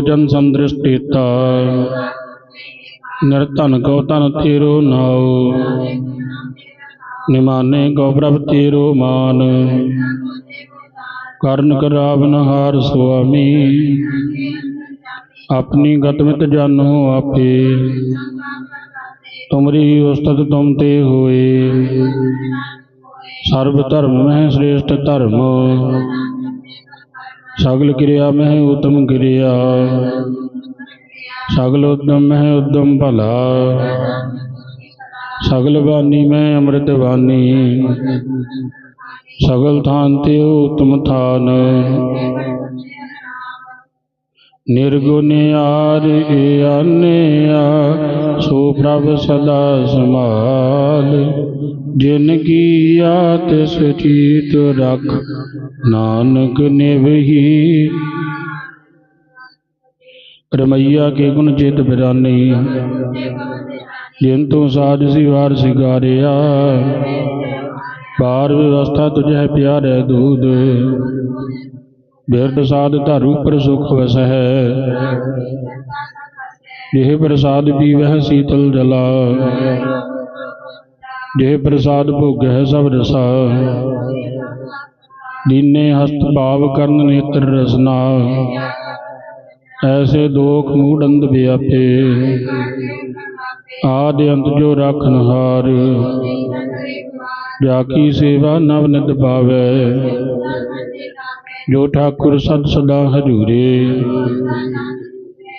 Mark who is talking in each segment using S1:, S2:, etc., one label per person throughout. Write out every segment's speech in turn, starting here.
S1: ਜਨ ਸੰਦ੍ਰਿਸ਼ਟੀਤਾ। ਨਿਰਧਨ ਕੋ ਧਨ ਤੇਰੋ ਨਾਉ। ਨਿਮਾਨੇ ਕੋ ਪ੍ਰਭ ਤੇਰੋ ਮਾਨ। ਕਰਨ ਕਰਾਵਨ ਹਾਰ ਸੁਆਮੀ। ਆਪਣੀ ਗਤ ਮਿਤ ਜਾਨੋ ਆਪੇ। ਤੁਮਰੀ ਉਸਤਤ ਤੁਮ ਤੇ ਹੋਏ। ਸਰਬ ਧਰਮ ਮਹਿ ਸ੍ਰੇਸ਼ਟ ਧਰਮ। ਸਗਲ ਕਿਰਿਆ ਮਹਿ ਉਤਮ ਕਿਰਿਆ। ਸਗਲ ਉਦਮ ਮਹਿ ਉਦਮ ਭਲਾ। ਸਗਲ ਬਾਣੀ ਮੈਂ ਅੰਮ੍ਰਿਤ ਬਾਣੀ ਸਗਲ ਥਾਨ ਤੇ ਉਤਮ ਥਾਨ। ਨਿਰਗੁਨਿਆਰ ਆਨਿਆ, ਸੋ ਪ੍ਰਭ ਸਦਾ ਸਮਾਲ ਜਿਨ ਕੀ ਆਤਿ ਚੀਤ ਰਖ, ਨਾਨਕ ਨਿਵਹੀ। ਰਮਈਆ ਕੇ ਗੁਣ ਚਿਤ ਬਿਰਾਨੀ, ਜਿਨ ਤੂੰ ਸਾਜ ਸਿਵਾਰ ਸਿਗਾਰਿਆ। ਪਾਰ ਵਿਵਸਥਾ ਤੁਝੈ ਪਿਆਰੇ ਦੂਧ ਬਿਰਦ ਸਾਧ ਧਰ ਉਪਰ ਸੁਖ ਵਸਹਿ। ਜਿਹ ਪ੍ਰਸਾਦ ਪੀਵਹਿ ਸੀਤਲ ਜਲਾ। ਜੇ ਪ੍ਰਸਾਦ ਭੋਗਹਿ ਸਭ ਰਸਾ। ਦੀਨੇ ਹਸਤ ਭਾਵ ਕਰਨ ਨੇਤਰ ਰਸਨਾ। ਐਸੇ ਦੋਖ ਮੂੜ ਅੰਧ ਵਿਆਪੇ। ਆਦ ਅੰਤ ਜੋ ਰਾਖਨ ਹਾਰ ਜਾ ਕੀ ਸੇਵਾ ਨਵ ਨਿਤ ਪਾਵੈ ਜੋ ਠਾਕੁਰ ਸਦ ਸਦਾ ਹਜੂਰੇ।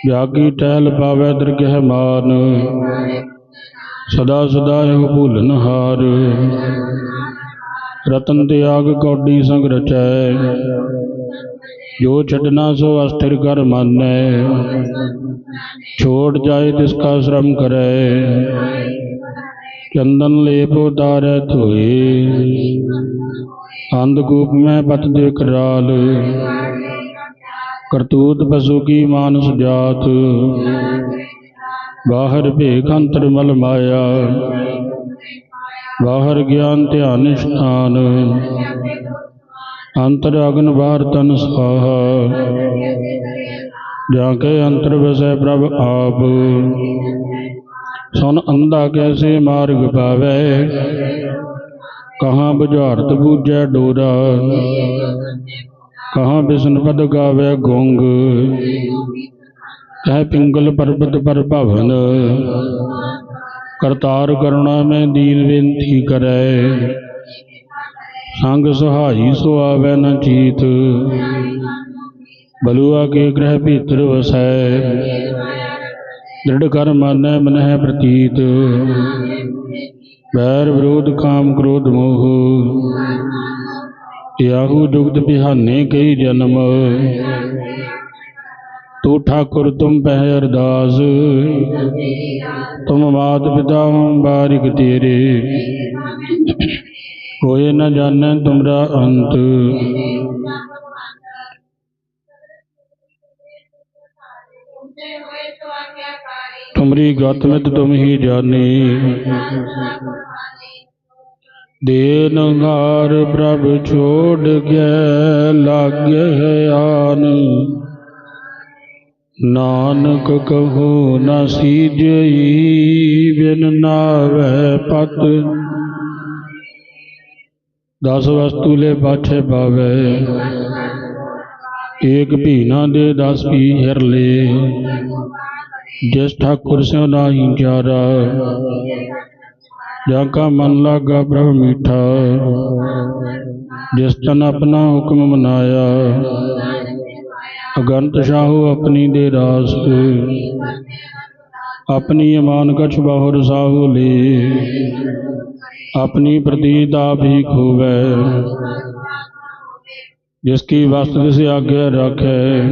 S1: ਜਾ ਕੀ ਟਹਿਲ ਪਾਵੈ ਦਰਗਹਿ ਮਾਨ। ਸਦਾ ਸਦਾ ਇਹ ਭੂਲਨ ਰਤਨ ਤਿਆਗ ਕੌਡੀ ਸੰਗ ਰਚੈ। ਜੋ ਛੱਡਣਾ ਸੋ ਅਸਥਿਰ ਕਰ ਮਾਨੈ। ਛੋੜ ਜਾਏ ਤਿਸ ਕਾ ਸ਼ਰਮ ਕਰੈ। ਚੰਦਨ ਲੇਪ ਉਤਾਰੈ ਧੋਏ। ਅੰਧਕੂਪ ਮੈਂ ਪਤ ਦੇ ਕਰਾਲ ਕਰਤੂਤ ਪਸ਼ੂ ਕੀ ਮਾਨਸ ਜਾਤ। ਬਾਹਰ ਭੇਖ ਅੰਤਰ ਮਲ ਮਾਇਆ। ਬਾਹਰ ਗਿਆਨ ਧਿਆਨ ਨਿਸ਼ਾਨ ਅੰਤਰ ਅਗਨ ਬਾਹਰ ਤਨ ਸਾਹਾ ਜਾਂ ਕੇ ਅੰਤਰ ਵਸੈ ਪ੍ਰਭ ਆਪ। ਸੁਨ ਅੰਧਾ ਕੈਸੇ ਮਾਰਗ ਪਾਵੈ? ਕਹਾਂ ਬੁਝਾਰਤ ਬੂਝੈ ਡੋਰਾ? ਕਹਾਂ ਬਿਸ਼ਨ ਪਦ ਗਾਵੇ ਗੁੰਗ? ਕਹਿ ਪਿੰਗਲ ਪਰਬਤ ਪਰ ਭਵਨ। ਕਰਤਾਰ ਕਰੁਣਾ ਮੈਂ ਦੀਨ ਬੇਨਤੀ ਕਰੈ। ਸੰਗ ਸਹਾਈ ਸੋ ਆਵੈ ਨ ਚੀਤ। ਬਲੂਆ ਕੇ ਗ੍ਰਹਿ ਭੀਤਰ ਵਸੈ। ਦ੍ਰਿੜ ਕਰ ਮਾਨੈ ਮਨਹਿ ਪ੍ਰਤੀਤ। ਬੈਰ ਵਿਰੋਧ ਕਾਮ ਕ੍ਰੋਧ ਮੋਹ। ਯਾਹੂ ਜੁਗਤ ਬਿਹਾਨੇ ਕਈ ਜਨਮ। ਤੂੰ ਠਾਕੁਰ ਤੁਮ ਪਹਿ ਅਰਦਾਸ। ਤੁਮ ਮਾਤ ਪਿਤਾ ਹਮ ਬਾਰਿਕ ਤੇਰੇ। ਕੋਏ ਨਾ ਜਾਣੈ ਤੁਮਰਾ ਅੰਤ। ਤੁਮਰੀ ਗਤ ਮਿਤ ਤੁਮ ਹੀ ਜਾਣੀ। ਦੇਨ ਘਾਰ ਪ੍ਰਭ ਛੋੜ ਗਏ ਲਾਗੇ ਆਨ। ਨਾਨਕ ਕਹੋ ਨ ਸੀਜਈ, ਬਿਨ ਨਾਵੇ ਪਤ। ਦਸ ਵਸਤੂ ਲੈ ਪਾਛੇ ਪਾਵੇ, ਏਕ ਭੀਨਾ ਦੇ ਦਸ ਪੀ ਹਿਰ ਲੇ ਜਿਸ ਠਾਕੁਰ ਸਿਉ ਨਾਹੀ ਚਾਰਾ ਜਾਂ ਕਾ ਮਨ ਲਾਗਾ ਪ੍ਰਭ ਮੀਠਾ। ਜਿਸ ਤਨ ਆਪਣਾ ਹੁਕਮ ਮਨਾਇਆ ਅਗੰਤ ਸ਼ਾਹੂ ਆਪਣੀ ਦੇ ਰਾਸ ਆਪਣੀ ਅਮਾਨ ਕਛ ਬਾਹੁਰ ਸਾਹੂ ਲੇ। ਆਪਣੀ ਪ੍ਰਤੀਤ ਆਪ ਹੀ ਖੋਵੈ। ਜਿਸ ਕੀ ਵਸਤ ਤਿਸ ਆਗੇ ਰੱਖੈ,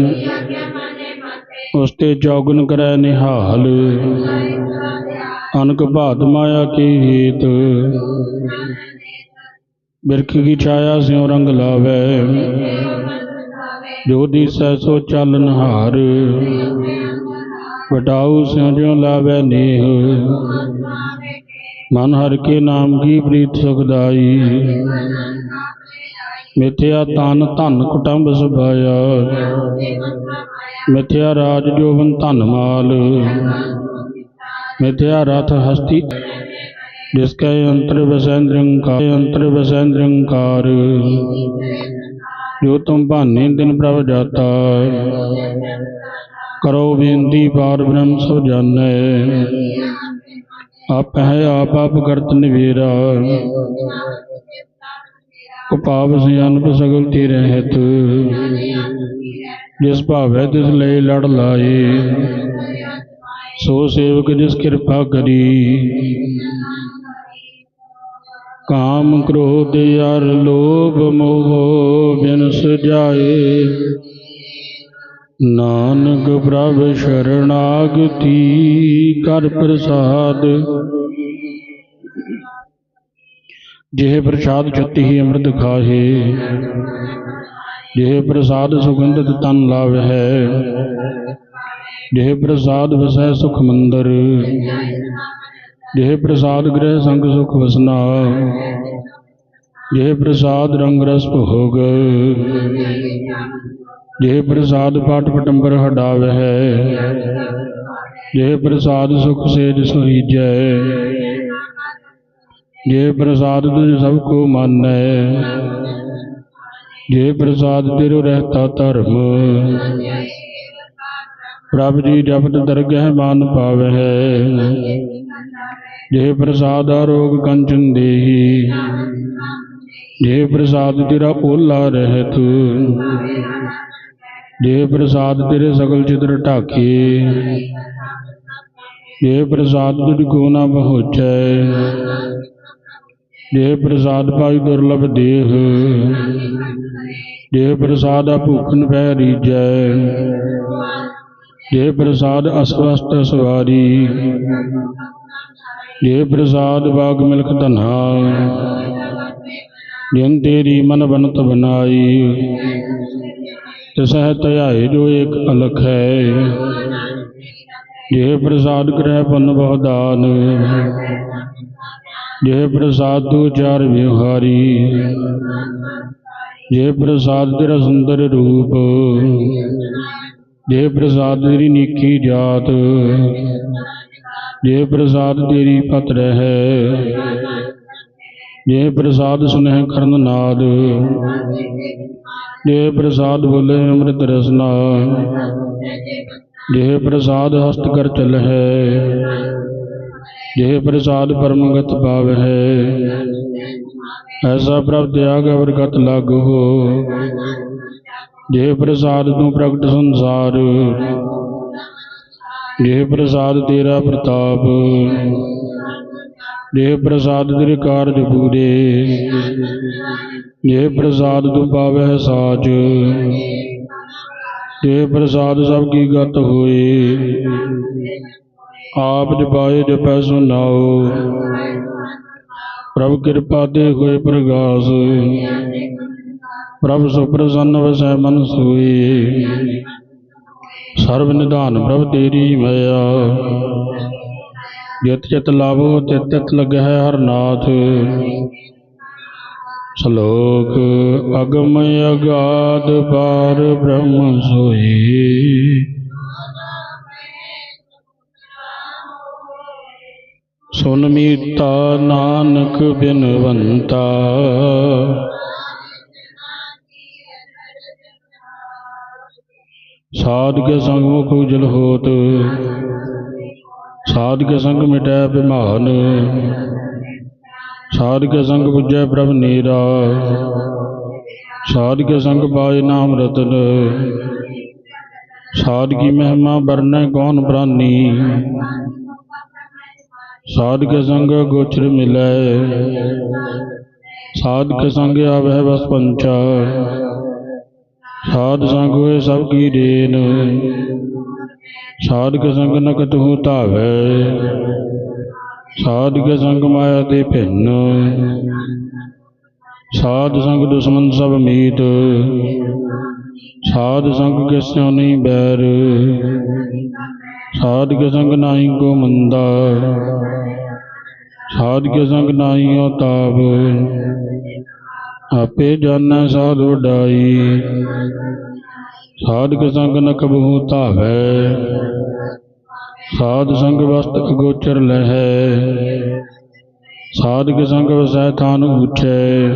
S1: ਉਸ ਤੇ ਚੌਗਨ ਕਰੈ ਨਿਹਾਲ। ਅਨਕ ਭਾਤ ਮਾਇਆ ਕੀ ਹੀਤ। ਬਿਰਖ ਕੀ ਛਾਇਆ ਸਿਉ ਰੰਗ ਲਾਵੇ। ਜੋ ਦੀਸੈ ਸੋ ਚਾਲਨ ਹਾਰ ਵਟਾਉ ਸਿਉ ਜਿਉ ਲਾਵੇ ਨੇਹ। ਮਨ ਹਰ ਕੇ ਨਾਮ ਕੀ ਪ੍ਰੀਤ ਸੁਖਦਾਈ ਮਿਥਿਆ ਤਨ ਧਨ ਕੁਟੰਬ ਸੁਭਾਇਆ। ਮਿਥਿਆ ਰਾਜ ਜੋਵਨ ਧਨ ਮਾਲ। ਮਿਥਿਆ ਰਥ ਹਸਤੀ। ਜਿਸਕੇ ਅੰਤਰ ਵਸੈ ਨਿਰੰਕਾਰ ਅੰਤਰ ਵਸੈ ਨਿਰੰਕਾਰ। ਜੋ ਤੁਮ ਭਾਨੇ ਦਿਨ ਪ੍ਰਭ ਜਾਤਾ ਕਰੋ ਬੇਨਤੀ, ਪਾਰ ਬ੍ਰਹਮ ਸਭ ਜਾਣੈ। ਆਪ ਹੈ, ਆਪ ਆਪ ਕਰਤ ਨਿਵੇਰਾ। ਉਪਾਵ ਸਿਆਨਪ ਸਗਲ ਤੇ ਰਹਿਤ ਜਿਸ ਭਾਵੈ ਤਿਸ ਲਈ ਲੜ ਲਾਏ। ਸੋ ਸੇਵਕ ਜਿਸ ਕਿਰਪਾ ਕਰੀ। ਕਾਮ ਕ੍ਰੋਧ ਅਰ ਲੋਭ ਮੋਹ ਬਿਨ ਸਜਾਏ ਨਾਨਕ ਪ੍ਰਭ ਸ਼ਰਣਾਗਤੀ ਕਰ ਪ੍ਰਸਾਦ। ਜਿਹ ਪ੍ਰਸਾਦ ਛਤੀ ਹੀ ਅੰਮ੍ਰਿਤ ਖਾਹੇ, ਜਿਹੇ ਪ੍ਰਸਾਦ ਸੁਗੰਧਿਤ ਤਨ ਲਾਵਹਿ, ਜਿਹੇ ਪ੍ਰਸਾਦ ਵਸੈ ਸੁਖ ਮੰਦਰ ਜਿਹ ਪ੍ਰਸਾਦ ਗ੍ਰਹਿ ਸੰਗ ਸੁਖ ਵਸਨਾ, ਜਿਹ ਪ੍ਰਸਾਦ ਰੰਗ ਰਸ ਭੋਗ, ਜਿਹ ਪ੍ਰਸਾਦ ਪਾਠ ਪਟੰਬਰ ਹਟਾਵਹਿ ਜਿਹ ਪ੍ਰਸਾਦ ਸੁਖ ਸੇਜ ਸੁਹੀਜੈ ਜੇ ਪ੍ਰਸਾਦ ਤੁਝ ਸਭ ਕੋ ਮਾਨੈ ਜੇ ਪ੍ਰਸਾਦ ਤੇਰੋ ਰਹਿਤਾ ਧਰਮ, ਪ੍ਰਭ ਜੀ ਜਪਤ ਦਰਗਹਿ ਮਾਨ ਪਾਵਹਿ ਜੇ ਪ੍ਰਸਾਦ ਆਰੋਗ ਕੰਚਨ ਦੇਹੀ ਜੇ ਪ੍ਰਸਾਦ ਤੇਰਾ ਓਲਾ ਰਹਿਤ, ਜੇ ਪ੍ਰਸਾਦ ਤੇਰੇ ਸਗਲ ਚਿਤਰ ਢਾਕੇ, ਜੇ ਪ੍ਰਸਾਦ ਤੁਝ ਕੋ ਨਾ ਪਹੁੰਚੈ, ਜੇ ਪ੍ਰਸਾਦ ਪਾਈ ਦੁਰਲਭ ਦੇਹ, ਜੇ ਪ੍ਰਸਾਦ ਆ ਭੂਖਨ ਪੈ ਰੀਜੈ ਜੇ ਪ੍ਰਸਾਦ ਅਸਵਸਤ ਸਵਾਰੀ ਜੇ ਪ੍ਰਸਾਦ ਬਾਗ ਮਿਲਖ ਧਨਾ ਜਿਨ ਤੇਰੀ ਮਨ ਬਨਤ ਬਨਾਈ ਤਿਸਹਿ ਧਿਆਏ ਜੋ ਇੱਕ ਅਲਖ। ਹੈ ਜੇ ਪ੍ਰਸਾਦ ਗ੍ਰਹਿ ਪਨ ਬਹੁ ਦਾਨ ਜੇ ਪ੍ਰਸਾਦ ਤੂ ਚਾਰ ਵਿਹਾਰੀ, ਜੇ ਪ੍ਰਸਾਦ ਤੇਰਾ ਸੁੰਦਰ ਰੂਪ, ਜੇ ਪ੍ਰਸਾਦ ਤੇਰੀ ਨੀਕੀ ਜਾਤ ਜੇ ਪ੍ਰਸਾਦ ਤੇਰੀ ਪਤ ਰਹਿ, ਜੇ ਪ੍ਰਸਾਦ ਸੁਨਹਿ ਕਰਨ ਨਾਦ, ਜੇ ਪ੍ਰਸਾਦ ਬੋਲੇ ਅੰਮ੍ਰਿਤ ਰਸਨਾ ਜੇ ਪ੍ਰਸਾਦ ਹਸਤ ਕਰ ਚਲ ਹੈ ਜੇ ਪ੍ਰਸਾਦ ਪਰਮਗਤ ਭਾਵ ਹੈ ਐਸਾ ਪ੍ਰਭ ਤਿਆਗ ਅਵਰਗਤ ਹੋ, ਜੇ ਪ੍ਰਸਾਦ ਤੂੰ ਪ੍ਰਗਟ ਸੰਸਾਰ ਜੇ ਪ੍ਰਸਾਦ ਤੇਰਾ ਪ੍ਰਤਾਪ ਜੇ ਪ੍ਰਸਾਦ ਤੇਰੇ ਕਾਰਜ ਪੂਰੇ ਜੇ ਪ੍ਰਸਾਦ ਤੂੰ ਪਾਵਹਿ ਸਾਚ ਜੇ ਪ੍ਰਸਾਦ ਸਭ ਕੀ ਗਤ ਹੋਏ, ਆਪ ਜਪਾਏ ਜਪੈ ਸੁਨਾਓ ਪ੍ਰਭ ਕਿਰਪਾ ਦੇ ਹੋਏ ਪ੍ਰਗਾਸ, ਪ੍ਰਭ ਸੁਪ੍ਰਸੰਨ ਵਸੈ ਮਨ ਸੋਈ ਸਰਬ ਨਿਧਾਨ ਪ੍ਰਭ ਤੇਰੀ ਮਇਆ। ਜਿਤ ਚਿਤ ਲਾਭੋ ਤਿਤ ਤਿਤ ਲਗਹਿ ਹਰ ਨਾਥ। ਸ਼ਲੋਕ, ਅਗਮ ਅਗਾਧ ਪਾਰ ਬ੍ਰਹਮ ਸੋਈ। ਸੁਨ ਮੀਤਾ ਨਾਨਕ ਬਿਨਵੰਤਾ। ਸਾਧ ਕੇ ਸੰਗ ਮੁਖ ਉਜਲ ਹੋਤ। ਸਾਧ ਕੇ ਸੰਗ ਮਿਟੈ ਬਿਮਾਨ। ਸਾਧ ਕੇ ਸੰਗ ਪੁੱਜੈ ਪ੍ਰਭ ਨੀਰਾ। ਸਾਧ ਕੇ ਸੰਗ ਪਾਏ ਨਾਮ ਰਤਨ। ਸਾਧ ਕੀ ਮਹਿਮਾ ਵਰਨੈ ਕੌਣ ਪ੍ਰਾਨੀ। ਸਾਧ ਕੇ ਸੰਗ ਗੋਚਰ ਮਿਲੈ। ਸਾਧ ਕੇ ਸੰਗ ਆਵਹਿ ਬਸ ਪੰਚਾ। ਸਾਧ ਸੰਗ ਹੋਏ ਸਭ ਕੀ ਦੇਨ ਸਾਧ ਸੰਗ ਨਕਤ ਹੋ ਧਾਵੈ। ਸਾਧ ਸੰਗ ਮਾਇਆ ਤੇ ਭਿੰਨ। ਸਾਧ ਸੰਗ ਦੁਸ਼ਮਨ ਸਭ ਮੀਤ। ਸਾਧ ਸੰਗ ਕੇ ਸਿਉ ਨਹੀਂ ਬੈਰ। ਸਾਧ ਕੇ ਸੰਗ ਨਾਹੀ ਕੋ ਮੰਦਾ। ਸਾਧ ਕੇ ਸੰਗ ਨਾਹੀ ਤਾਪ ਆਪੇ ਜਾਣੈ ਸਾਧ ਵਡਾਈ ਸਾਧਕ ਸੰਗ ਨ ਕਬਹੂ ਧਾਵੈ। ਸਾਧ ਸੰਗ ਵਸਤ ਅਗੋਚਰ ਲਹੈ। ਸਾਧਕ ਸੰਗ ਵਸੈ ਥਾਨ ਉਚੈ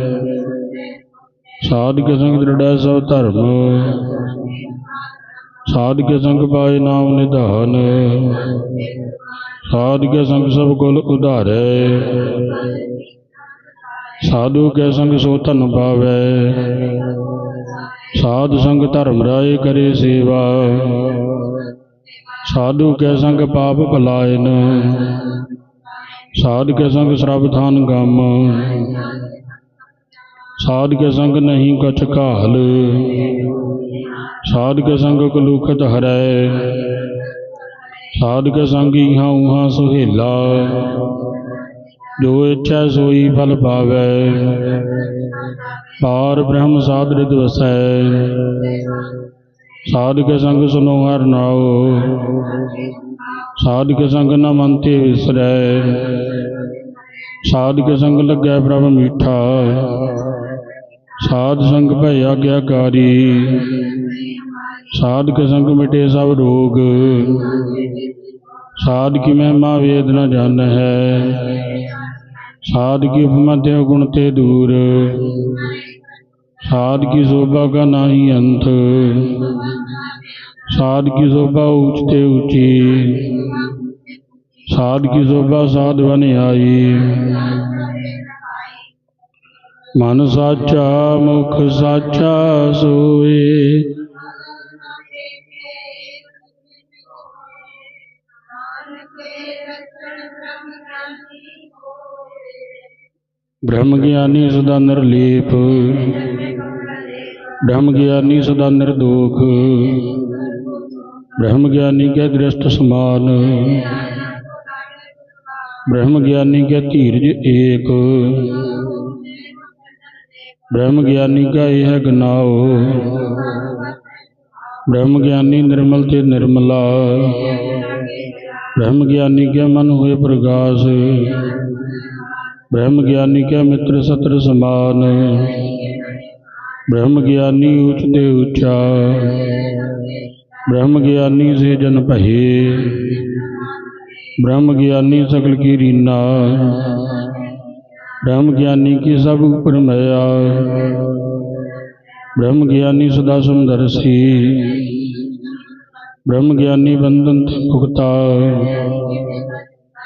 S1: ਸਾਧਕ ਸੰਗ ਦ੍ਰਿੜੈ ਸਭ ਧਰਮ। ਸਾਧਕ ਸੰਗ ਪਾਏ ਨਾਮ ਨਿਧਾਨ। ਸਾਧਕ ਸੰਗ ਸਭ ਕੁਲ ਉਧਾਰੈ। ਸਾਧੂ ਕੇ ਸੰਗ ਸੋ ਧਨ ਪਾਵੈ। ਸਾਧ ਸੰਗ ਧਰਮ ਰਾਏ ਕਰੇ ਸੇਵਾ। ਸਾਧੂ ਕੇ ਸੰਗ ਪਾਪ ਭਲਾਇਨ। ਸਾਧ ਕੇ ਸੰਗ ਸਰਬ ਥਾਨ ਗਮ। ਸਾਧ ਕੇ ਸੰਗ ਨਹੀਂ ਕਛ ਕਾਲ ਸਾਧ ਕੇ ਸੰਗ ਕਲੂਖਤ ਹਰੈ। ਸਾਧ ਕੇ ਸੰਗ ਇਹਾਂ ਉਹਾਂ ਸੁਹੇਲਾ। ਜੋ ਇੱਛਾ ਸੋਈ ਫਲ ਪਾਵੈ, ਪਾਰ ਬ੍ਰਹਮ ਸਾਧ ਰਿਦ ਵਸੈ ਸਾਧਕ ਸੰਗ ਸੁਨੋ ਹਰ ਨਾਉ ਸਾਧ ਸੰਗ ਨ ਮਨ ਵਿਸਰੈ। ਸਾਧਕ ਸੰਗ ਲੱਗੈ ਪ੍ਰਭ ਮੀਠਾ, ਸਾਧ ਸੰਗ ਭੈ ਆਗਿਆਕਾਰੀ। ਸਾਧ ਕੇ ਸੰਗ ਮਿਟੇ ਸਭ ਰੋਗ ਸਾਧ ਕੀ ਮਹਿਮਾ ਵੇਦ ਨ ਜਾਣ। ਹੈ ਸਾਧ ਕੀ ਉਪਮਾ ਤੇ ਗੁਣ ਤੇ ਦੂਰ। ਸਾਧ ਕੀ ਸ਼ੋਭਾ ਕਾ ਨਾਹੀ ਅੰਤ। ਸਾਧ ਕੀ ਸ਼ੋਭਾ ਉੱਚ ਤੇ ਉੱਚੀ। ਸਾਧ ਕੀ ਸ਼ੋਭਾ ਸਾਧ ਬਨ ਆਈ। ਮਨ ਸਾਚਾ ਮੁਖ ਸਾਚਾ ਸੋਏ। ਬ੍ਰਹਮ ਗਿਆਨੀ ਸਦਾ ਨਿਰਲੇਪ। ਬ੍ਰਹਮ ਗਿਆਨੀ ਸਦਾ ਨਿਰਦੋਖ। ਬ੍ਰਹਮ ਗਿਆਨੀ ਕੇ ਦ੍ਰਿਸ਼ਟ ਸਮਾਨ। ਬ੍ਰਹਮ ਗਿਆਨੀ ਕੇ ਧੀਰਜ ਏਕ। ਬ੍ਰਹਮ ਗਿਆਨੀ ਕਾ ਇਹ ਗਨਾਓ। ਬ੍ਰਹਮ ਗਿਆਨੀ ਨਿਰਮਲ ਤੇ ਨਿਰਮਲਾ। ਬ੍ਰਹਮ ਗਿਆਨੀ ਕੇ ਮਨ ਹੋਏ ਪ੍ਰਗਾਸ। ब्रह्म ज्ञानी क्या मित्र सत्र समान ब्रह्म ज्ञानी उच्च ते उच्चा ब्रह्म ज्ञानी से जन भये ब्रह्म ज्ञानी सकल की रीना ब्रह्म ज्ञानी की सब ऊपर मया ब्रह्म ज्ञानी सदा समदर्शी ब्रह्म ज्ञानी बंधन भुगता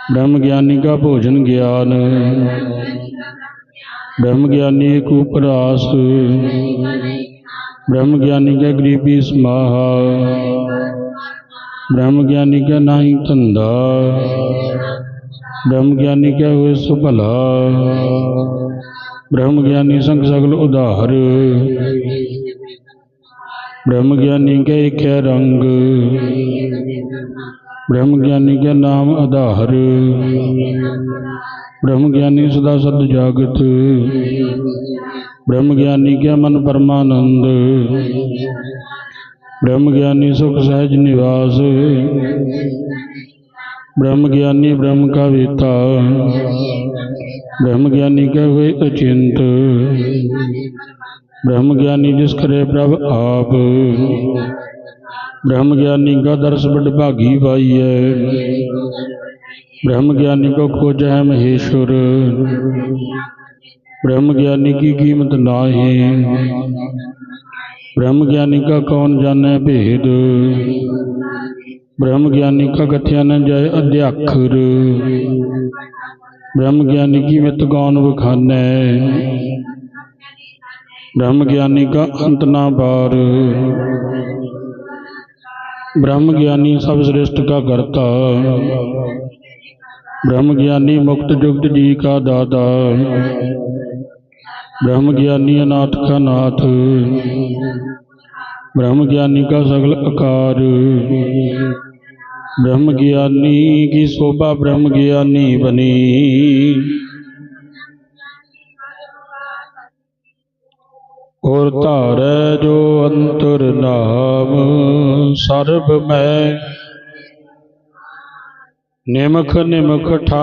S1: मुक्ता ब्रह्म ज्ञानी का भोजन ज्ञान ब्रह्म ज्ञानी एक उपरास ब्रह्म ज्ञानी का गरीबी समाहा ब्रह्म ज्ञानी का नाही धंधा ब्रह्म ज्ञानी का हुए सुभला ब्रह्म ज्ञानी संग सगल उधार ब्रह्म ज्ञानी के एक है रंग ਬ੍ਰਹਮ ਗਿਆਨੀ ਕਾ ਨਾਮ ਆਧਾਰ। ਬ੍ਰਹਮ ਗਿਆਨੀ ਸਦਾ ਸਦ ਜਾਗਤ ਬ੍ਰਹਮ ਗਿਆਨੀ ਕਾ ਮਨ ਪਰਮਾਨੰਦ। ਬ੍ਰਹਮ ਗਿਆਨੀ ਸੁਖ ਸਹਿਜ ਨਿਵਾਸ। ਬ੍ਰਹਮ ਗਿਆਨੀ ਬ੍ਰਹਮ ਕਾ ਵੇਤਾ। ਬ੍ਰਹਮ ਗਿਆਨੀ ਕਾ ਹੋਏ ਅਚਿੰਤ। ਬ੍ਰਹਮ ਗਿਆਨੀ ਜਿਸ ਕਰੇ ਪ੍ਰਭ ਆਪ। ब्रह्म ज्ञानी का दर्श बड़ भागी पाई है। ब्रह्म ज्ञानी को खोज है महेश्वर। ब्रह्म ज्ञानी की कीमत नाहे ब्रह्म ज्ञानी का कौन जाने भेद? ब्रह्म ज्ञानी का कथ्या न जाय अध्याक्षर ब्रह्म ज्ञानी की मित कौन बखाने? ब्रह्म ज्ञानी का अंत ना पार। ब्रह्म ज्ञानी सब श्रेष्ठ का करता ब्रह्म ज्ञानी मुक्त जुक्त जी का दाता ब्रह्म ज्ञानी अनाथ का नाथ ब्रह्म ज्ञानी का सगल आकार ब्रह्म ज्ञानी की शोभा ब्रह्म ज्ञानी बनी ਔਰ ਧਾਰੈ ਜੋ ਅੰਤਰ ਨਾਮ। ਸਰਬ ਮੈਂ ਨਿਮਖ ਨਿਮਖ ਠਾ